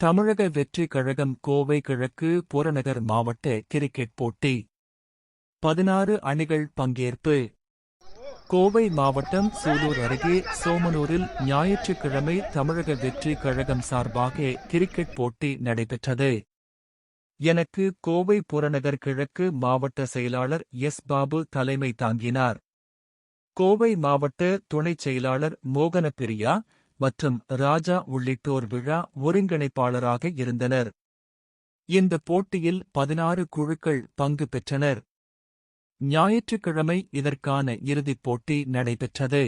தமிழக வெற்றி கழகம் கோவை கிழக்கு புறநகர் மாவட்ட கிரிக்கெட் போட்டி. பதினாறு அணிகள் பங்கேற்பு. கோவை மாவட்டம் சூலூர் அருகே சோமனூரில் ஞாயிற்றுக்கிழமை தமிழக வெற்றி கழகம் சார்பாக கிரிக்கெட் போட்டி நடைபெற்றது. எனக்கு கோவை புறநகர் கிழக்கு மாவட்ட செயலாளர் எஸ். பாபு தலைமை தாங்கினார். கோவை மாவட்ட துணைச் செயலாளர் மோகனப்பிரியா மற்றும் ராஜா உள்ளிட்டோர் விழா ஒருங்கிணைப்பாளராக இருந்தனர். இந்த போட்டியில் பதினாறு குழுக்கள் பங்கு பெற்றனர். ஞாயிற்றுக்கிழமை இதற்கான இறுதிப் போட்டி நடைபெற்றது.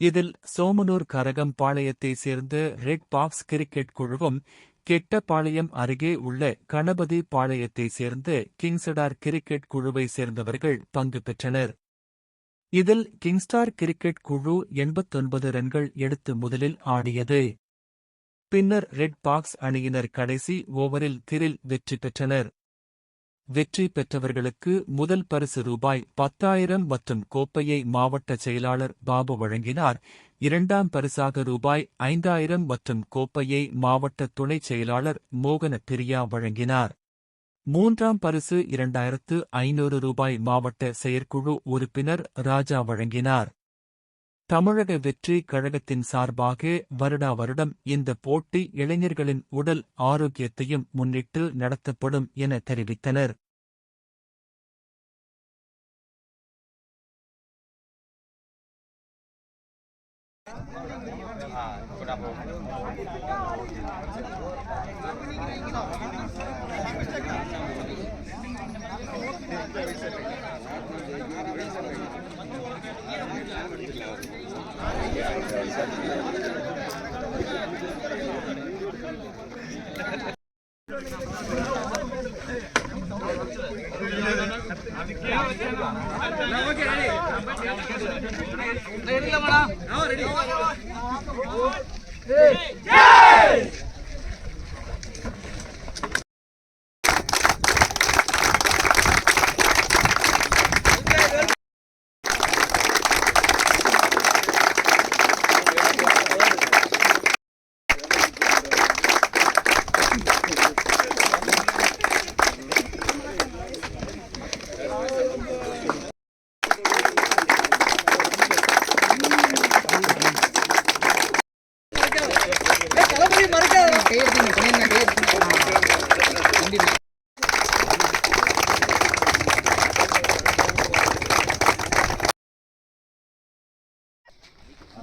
இதில் சோமனூர் கரகம் பாளையத்தைச் சேர்ந்த ரெட் பாக்ஸ் கிரிக்கெட் குழுவும் கெட்டபாளையம் அருகே உள்ள கணபதி பாளையத்தைச் சேர்ந்த கிங்ஸடார் கிரிக்கெட் குழுவைச் சேர்ந்தவர்கள் பங்கு பெற்றனர். இதில் கிங்ஸ்டார் கிரிக்கெட் குழு எண்பத்தொன்பது ரன்கள் எடுத்து முதலில் ஆடியது. பின்னர் ரெட் பாக்ஸ் அணியினர் கடைசி ஓவரில் திரில் வெற்றி பெற்றனர். வெற்றி பெற்றவர்களுக்கு முதல் பரிசு ரூபாய் பத்தாயிரம் மற்றும் கோப்பையை மாவட்ட செயலாளர் பாபு வழங்கினார். இரண்டாம் பரிசாக ரூபாய் ஐந்தாயிரம் மற்றும் கோப்பையை மாவட்ட துணைச் செயலாளர் மோகன பிரியா வழங்கினார். மூன்றாம் பரிசு இரண்டாயிரத்து ஐநூறு ரூபாய் மாவட்ட செயற்குழு உறுப்பினர் ராஜா வழங்கினார். தமிழக வெற்றி கழகத்தின் சார்பாக வருடா வருடம் இந்த போட்டி இளைஞர்களின் உடல் ஆரோக்கியத்தையும் முன்னிட்டு நடத்தப்படும் என தெரிவித்தனர். ரெடி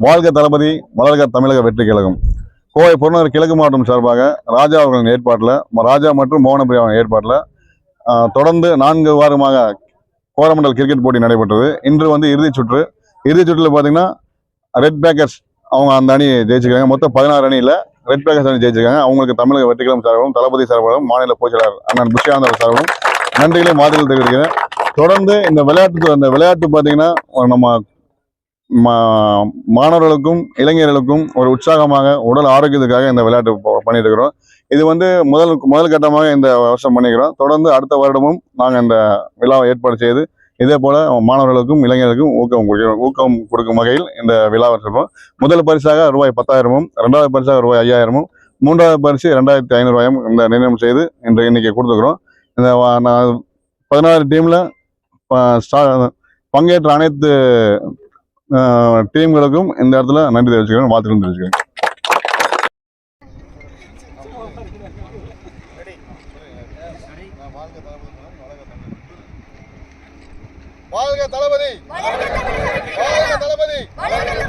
வாழ்க தளபதி வளர்க தமிழக வெற்றி கழகம். கோவை புறநகர் கிழக்கு மாவட்டம் சார்பாக ராஜா அவர்களின் ஏற்பாட்டில் ராஜா மற்றும் மோகனபிரியா அவர்களின் ஏற்பாட்டில் தொடர்ந்து நான்கு வாரமாக கோரமண்டல் கிரிக்கெட் போட்டி நடைபெற்றது. இன்று வந்து இறுதிச் சுற்று. இறுதிச் சுற்றில் பார்த்தீங்கன்னா ரெட் பேக்கர்ஸ் அவங்க அந்த அணி ஜெயிச்சிருக்காங்க. மொத்தம் பதினாறு அணியில் ரெட் பேக்கர்ஸ் அணி ஜெயிச்சிருக்காங்க. அவங்களுக்கு தமிழக வெற்றி கிழமை சார்பாகவும் தளபதி சார்பாகவும் மாநில பொதுச்செயலாளர் அண்ணன் புஷியாந்தர் சார்பும் நன்றிகளையும் வாழ்த்துக்கள் தெரிவிக்கிறேன் தொடர்ந்து இந்த விளையாட்டு இந்த விளையாட்டு பார்த்தீங்கன்னா நம்ம மா- மாணவர்களுக்கும் இளைஞர்களுக்கும் ஒரு உற்சாகமாக உடல் ஆரோக்கியத்துக்காக இந்த விளையாட்டு பண்ணிட்டு இருக்கிறோம் இது வந்து முதல் முதல் கட்டமாக இந்த வருஷம் பண்ணிக்கிறோம். தொடர்ந்து அடுத்த வருடமும் நாங்கள் இந்த விழாவை ஏற்பாடு செய்து இதே போல மாணவர்களுக்கும் இளைஞர்களுக்கும் ஊக்கம் கொடுக்கிறோம் ஊக்கம் கொடுக்கும் வகையில் இந்த விழாவை சொல்றோம் முதல் பரிசாக ரூபாய் பத்தாயிரமும் ரெண்டாவது பரிசாக ரூபாய் ஐயாயிரமும் மூன்றாவது பரிசு ரெண்டாயிரத்தி ஐநூறுவாயும் இந்த நிர்ணயம் செய்து இன்று இன்னைக்கு கொடுத்துக்கிறோம். இந்த நான் பதினாறு டீம்ல பங்கேற்ற அனைத்து டீம்களுக்கும் இந்த இடத்துல நன்றி தெரிவிச்சுக்கிறேன் வாழ்த்துக்கள் தெரிவிச்சுக்கிறேன். வாழ்க தளபதி. வாழ்க தளபதி.